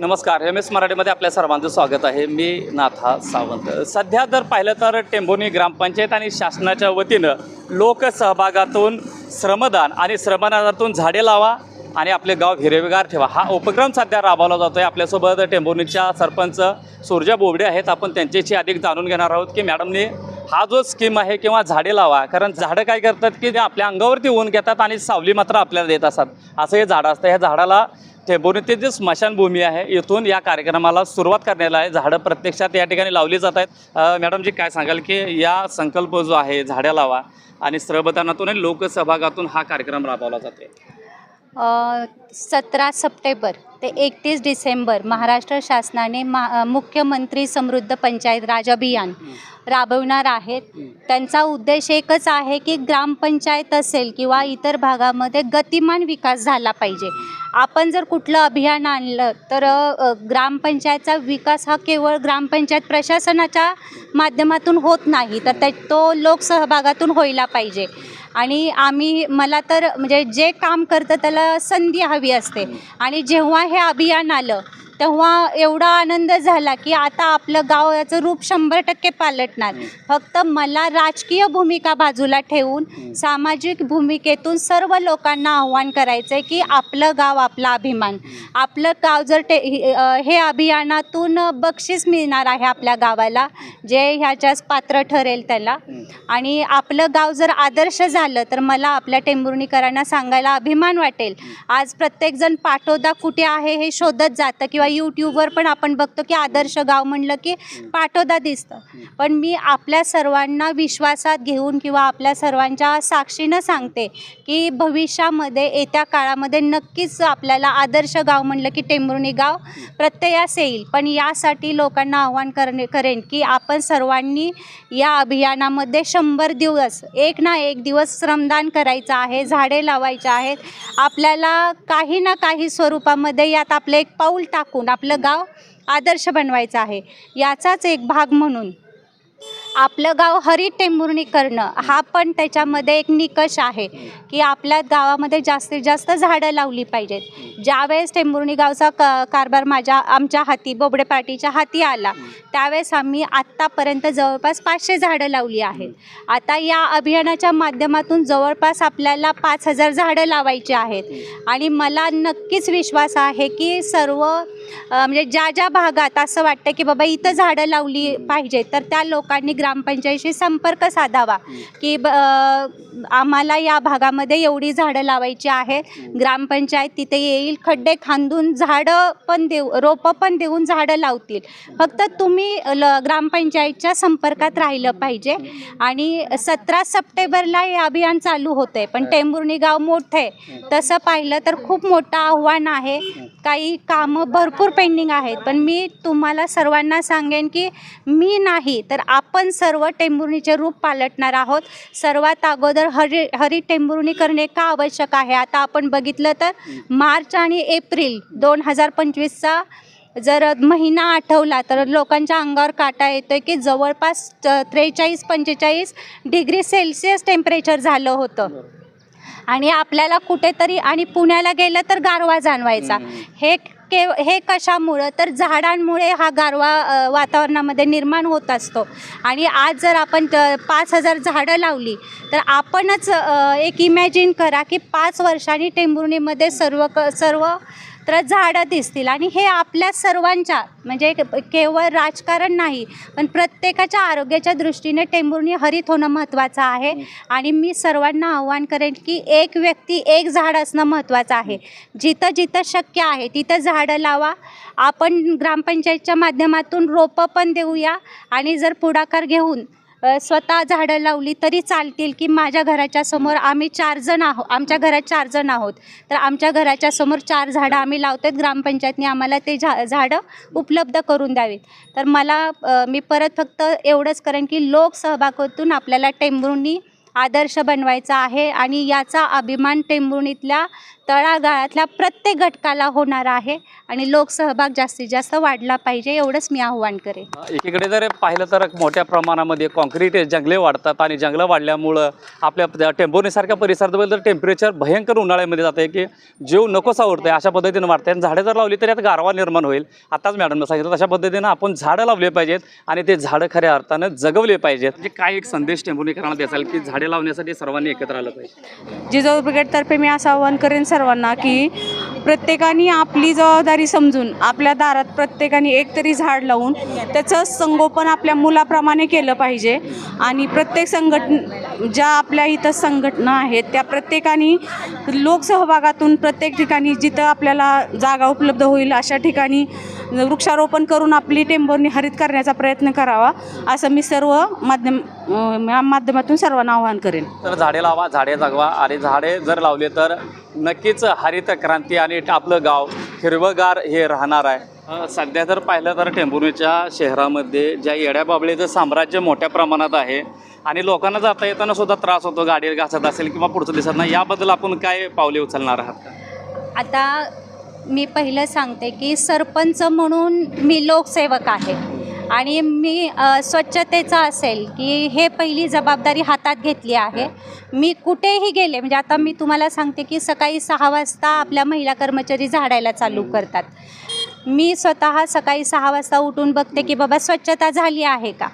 नमस्कार. M S मराठीमध्ये आपल्या सर्वांचं स्वागत आहे. मी नाथा सावंत. सध्या जर पाहिलं तर टेंभोनी ग्रामपंचायत आणि शासनाच्या वतीनं लोकसहभागातून श्रमदान आणि श्रमदानातून झाडे लावा आणि आपले गाव हिरवेगार ठेवा. हा उपक्रम सध्या राबवला जातो आहे आपल्यासोबत टेंभोनीच्या सरपंच सूर्जा बोबडे आहेत. आपण त्यांच्याशी अधिक जाणून घेणार आहोत की मॅडमने हा जो स्कीम आहे किंवा झाडे लावा कारण झाडं काय करतात की ते आपल्या अंगावरती ऊन घेतात आणि सावली मात्र आपल्याला देत असतात. असं हे झाडं असतं. ह्या झाडाला टेंभुर्णीतील जी स्मशानभूमी आहे. इथून या कार्यक्रमाला सुरुवात करण्यात आहे. झाडं प्रत्यक्षात या ठिकाणी लावली जात आहेत. मॅडमजी काय सांगाल की या संकल्प जो आहे झाडं लावा आणि श्रमदानातून आणि लोकसहभागातून हा कार्यक्रम राबवला जाते सतरा सप्टेंबर ते एकतीस डिसेंबर महाराष्ट्र शासनाने मा मुख्यमंत्री समृद्ध पंचायत राज अभियान राबवणार आहेत. त्यांचा उद्देश एकच आहे की ग्रामपंचायत असेल किंवा इतर भागामध्ये गतिमान विकास झाला पाहिजे. आपण जर कुठलं अभियान आणलं तर ग्रामपंचायतचा विकास हा केवळ ग्रामपंचायत प्रशासनाच्या माध्यमातून होत नाही तर त्या तो लोकसहभागातून व्हायला पाहिजे. आणि आम्ही मला तर म्हणजे जे काम करतं त्याला संधी हवी असते. आणि जेव्हा हे अभियान आलं तेव्हा एवढा आनंद झाला की आता आपलं गाव याचं रूप शंभर टक्के पालटणार. फक्त मला राजकीय भूमिका बाजूला ठेवून सामाजिक भूमिकेतून सर्व लोकांना आव्हान करायचं आहे की आपलं गाव आपला अभिमान. आपलं गाव जर ते हे- अभियानातून बक्षीस मिळणार आहे आपल्या गावाला जे ह्याच्यास पात्र ठरेल त्याला. आणि आपलं गाव जर आदर्श झालं तर मला आपल्या टेंभुर्णीकरांना सांगायला अभिमान वाटेल. आज प्रत्येकजण पाटोदा कुठे आहे हे शोधत जातं किंवा यूट्यूबवर पण आपण बघतो की आदर्श गाव म्हणलं की पाठोदा दिसतं. पण मी आपल्या सर्वांना विश्वासात घेऊन किंवा आपल्या सर्वांच्या साक्षीनं सांगते की भविष्यामध्ये येत्या काळामध्ये नक्कीच आपल्याला आदर्श गाव म्हणलं की टेंबुर्णी गाव प्रत्ययास येईल. पण यासाठी लोकांना आव्हान करणे करेन की आपण सर्वांनी या अभियानामध्ये शंभर दिवस एक ना एक दिवस श्रमदान करायचं आहे झाडे लावायचे आहेत. आपल्याला काही ना काही स्वरूपामध्ये यात आपलं एक पाऊल टाकून आपलं गाव आदर्श बनवायचं आहे. याचाच एक भाग म्हणून आपलं गाव हरित टेंभुर्णी करणं हा पण त्याच्यामध्ये एक निकष आहे की आपल्या गावामध्ये जास्तीत जास्त झाडं लावली पाहिजेत. ज्यावेळेस टेंभुर्णी गावचा क कारभार माझ्या आमच्या हाती बोबडे पार्टीच्या हाती आला त्यावेळेस आम्ही आत्तापर्यंत जवळपास पाचशे झाडं लावली आहेत. आता या अभियानाच्या माध्यमातून जवळपास आपल्याला पाच हजार झाडं लावायची आहेत. आणि मला नक्कीच विश्वास आहे की सर्व म्हणजे ज्या ज्या भागात असं वाटतं की बाबा इथं झाडं लावली पाहिजे तर त्या लोकांनी ग्रामपंचायतीशी संपर्क साधावा. की आम्हाला या भागामध्ये एवढी झाडं लावायची आहेत. ग्रामपंचायत तिथे येईल. खड्डे खांदून झाडं पण देऊ रोपं पण देऊन झाडं लावतील. फक्त तुम्ही ल ग्रामपंचायतच्या संपर्कात राहिलं पाहिजे. आणि सतरा सप्टेंबरला हे अभियान चालू होतं आहे पण टेंभुर्णी गाव मोठं आहे. तसं पाहिलं तर खूप मोठं आव्हान आहे. काही कामं भरपूर पेंडिंग आहेत. पण मी तुम्हाला सर्वांना सांगेन की मी नाही तर आपण सर्व टेंभुर्णीचे रूप पालटणार आहोत. सर्वात अगोदर हरि हरी टेंभुर्णी करणे का आवश्यक आहे? आता आपण बघितलं तर मार्च आणि एप्रिल दोन हजार पंचवीसचा जर महिना आठवला तर लोकांच्या अंगावर काटा येतोय की जवळपास त्रेचाळीस पंचेचाळीस डिग्री सेल्सिअस टेम्परेचर झालं होतं. आणि आपल्याला कुठेतरी आणि पुण्याला गेलं तर गारवा जाणवायचा. हे के हे कशामुळं? तर झाडांमुळे हा गारवा वातावरणामध्ये निर्माण होत असतो. आणि आज जर आपण पाच हजार झाडं लावली तर आपणच एक इमॅजिन करा की पाच वर्षांनी टेंभुर्णीमध्ये सर्व क सर्व तर झाडं दिसतील. आणि हे आपल्या सर्वांच्या म्हणजे केवळ राजकारण नाही पण प्रत्येकाच्या आरोग्याच्या दृष्टीने टेंभुर्णी हरित होणं महत्त्वाचं आहे. आणि मी सर्वांना आव्हान करेन की एक व्यक्ती एक झाड असणं महत्त्वाचं आहे. जिथं जिथं शक्य आहे तिथं झाडं लावा. आपण ग्रामपंचायतच्या माध्यमातून रोपं पण देऊया. आणि जर पुढाकार घेऊन स्वतः झाडं लावली तरी चालतील की माझ्या घराच्या समोर आम्ही चार जण आहोत आमच्या घरात चार जण आहोत. तर आमच्या घराच्या समोर चार झाडं आम्ही लावतो ग्रामपंचायतने आम्हाला ते झा झाडं उपलब्ध करून द्यावीत. तर मला मी परत फक्त एवढंच करेन की लोकसहभागातून आपल्याला टेंबुर्णी आदर्श बनवायचा आहे आणि याचा अभिमान टेंबुणीतल्या तळागाळातल्या प्रत्येक घटकाला होणार आहे आणि लोकसहभाग जास्तीत जास्त वाढला पाहिजे एवढंच मी आव्हान करेन. एकीकडे जर पाहिलं तर मोठ्या प्रमाणामध्ये कॉन्क्रीट जंगले वाढतात आणि जंगलं वाढल्यामुळं आपल्या टेम्पोनीसारख्या परिसरात तर टेम्परेचर भयंकर उन्हाळ्यामध्ये जातं आहे की जीव नकोसा उडतंय अशा पद्धतीनं वाटतं आणि झाडं जर लावली तर यात गारवा निर्माण होईल. आताच मॅडमनं सांगितलं तशा पद्धतीनं आपण झाडं लावले पाहिजेत आणि ते झाडं खऱ्या अर्थानं जगवले पाहिजेत. म्हणजे काय एक संदेश टेम्पोनीकरांना द्याल की झाडे लावण्यासाठी सर्वांनी एकत्र आलं पाहिजे? जिजाऊ ब्रिगेडतर्फे मी असं आवाहन करेन सर्वांना की प्रत्येकाने आपली जबाबदारी समजून आपल्या दारात प्रत्येकाने एक तरी झाड लावून त्याचं संगोपन आपल्या मुलाप्रमाणे केलं पाहिजे. आणि प्रत्येक संघटन ज्या आपल्या इथं संघटना आहेत त्या प्रत्येकाने लोकसहभागातून प्रत्येक ठिकाणी जिथं आपल्याला जागा उपलब्ध होईल अशा ठिकाणी वृक्षारोपण करून आपली टेंभुर्णी हरित करण्याचा प्रयत्न करावा असं मी सर्व माध्यम या माध्यमातून सर्वांना आवाहन करेन. तर झाडे लावा झाडे जगवा आणि झाडे जर लावले तर नक्कीच हरित क्रांती आणि आपलं गाव हिरवगार हे राहणार आहे. सध्या जर पाहिलं तर टेंभुर्णीच्या शहरामध्ये ज्या येड्याबाबळीचं साम्राज्य मोठ्या प्रमाणात आहे आणि लोकांना जाता येताना सुद्धा त्रास होतो गाडी घासत असेल किंवा पुढचं दिसत नाही याबद्दल आपण काय पावले उचलणार आहात आता मी पहिलं सांगते की सरपंच म्हणून मी लोकसेवक आहे. आणि मी स्वच्छतेचा स्वच्छतेचं असेल की हे पहिली जबाबदारी हातात घेतली आहे. मी कुठेही गेले म्हणजे आता मी तुम्हाला सांगते की सकाळी सहा वाजता आपल्या महिला कर्मचारी झाडायला चालू करतात. मी स्वतः सकाळी सहा वाजता उठून बघते की बाबा स्वच्छता झाली आहे का?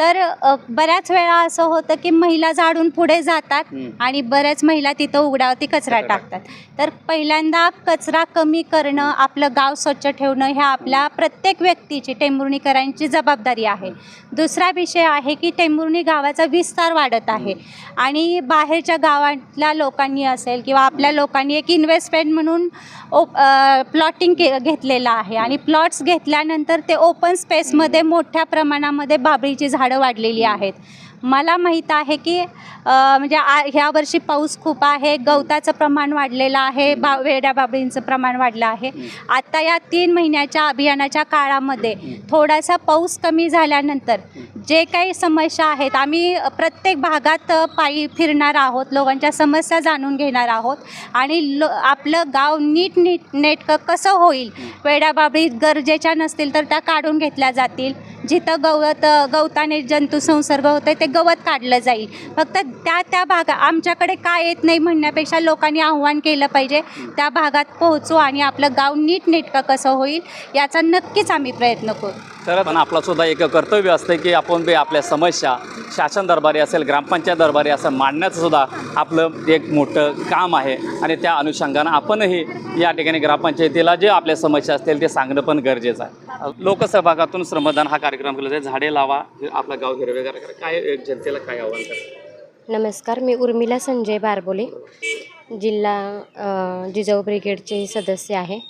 तर अ, बऱ्याच वेळा असं होतं की महिला झाडून पुढे जातात. आणि बऱ्याच महिला तिथं उघड्यावरती कचरा टाकतात. तर पहिल्यांदा कचरा कमी करणं आपलं गाव स्वच्छ ठेवणं ह्या आपल्या प्रत्येक व्यक्तीची टेंभुर्णीकरांची जबाबदारी आहे. दुसरा विषय आहे की टेंभुर्णी गावाचा विस्तार वाढत आहे आणि बाहेरच्या गावातल्या लोकांनी असेल किंवा आपल्या लोकांनी एक इन्व्हेस्टमेंट म्हणून ओप प्लॉटिंग के घेतलेलं आहे. आणि प्लॉट्स घेतल्यानंतर ते ओपन स्पेसमध्ये मोठ्या प्रमाणामध्ये बाबळीची झाडं वाढलेली आहेत. मला माहीत आहे की म्हणजे आ ह्या वर्षी पाऊस खूप आहे गवताचं प्रमाण वाढलेलं आहे बा वेड्या बाबळींचं प्रमाण वाढलं आहे. आता या तीन महिन्याच्या अभियानाच्या काळामध्ये थोडासा पाऊस कमी झाल्यानंतर जे काही समस्या आहेत आम्ही प्रत्येक भागात पायी फिरणार आहोत लोकांच्या समस्या जाणून घेणार आहोत आणि लो आपलं गाव नीट नीट नेटकं कसं होईल वेड्याबाबळी गरजेच्या नसतील तर त्या काढून घेतल्या जातील. जिथं गवत गवताने जंतुसंसर्ग आहे ते गवत काढलं जाईल. फक्त त्या त्या भागा आमच्याकडे काय येत नाही म्हणण्यापेक्षा लोकांनी आव्हान केलं पाहिजे त्या भागात पोहोचू आणि आपलं गाव नीटनेटकं कसं होईल याचा नक्कीच आम्ही प्रयत्न करू. तर पण आपलासुद्धा एक कर्तव्य असतं की आपण बी आपल्या समस्या शासन दरबारी असेल ग्रामपंचायत दरबारी असं मांडण्याचं सुद्धा आपलं एक मोठं काम आहे. आणि त्या अनुषंगानं आपणही या ठिकाणी ग्रामपंचायतीला जे आपल्या समस्या असतील ते सांगणं पण गरजेचं आहे. लोकसहभागातून श्रमदान हा कार्यक्रम केला जाईल. झाडे लावा हे आपलं गाव हिरवेगार काय जनतेला काय आव्हान करा? नमस्कार मी उर्मिला संजय बारबोले. जिल्हा जिजाऊ ब्रिगेडचे सदस्य आहे.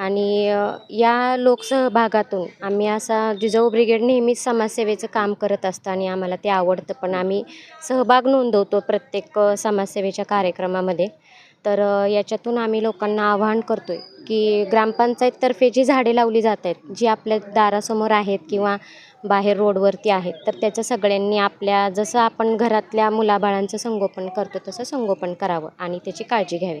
आणि या लोकसहभागातून आम्ही असा जिजाऊ ब्रिगेड नेहमीच समाजसेवेचं काम करत असतं आणि आम्हाला ते आवडतं. पण आम्ही सहभाग नोंदवतो प्रत्येक समाजसेवेच्या कार्यक्रमामध्ये. तर याच्यातून आम्ही लोकांना आवाहन करतो आहे की ग्रामपंचायततर्फे जी झाडे लावली जात आहेत जी आपल्या दारासमोर आहेत किंवा बाहेर रोडवरती आहेत तर त्याचं सगळ्यांनी आपल्या जसं आपण घरातल्या मुलाबाळांचं संगोपन करतो तसं संगोपन करावं आणि त्याची काळजी घ्यावी.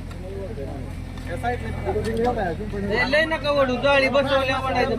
लय नका वडू जाळी बसवल्या म्हणायचं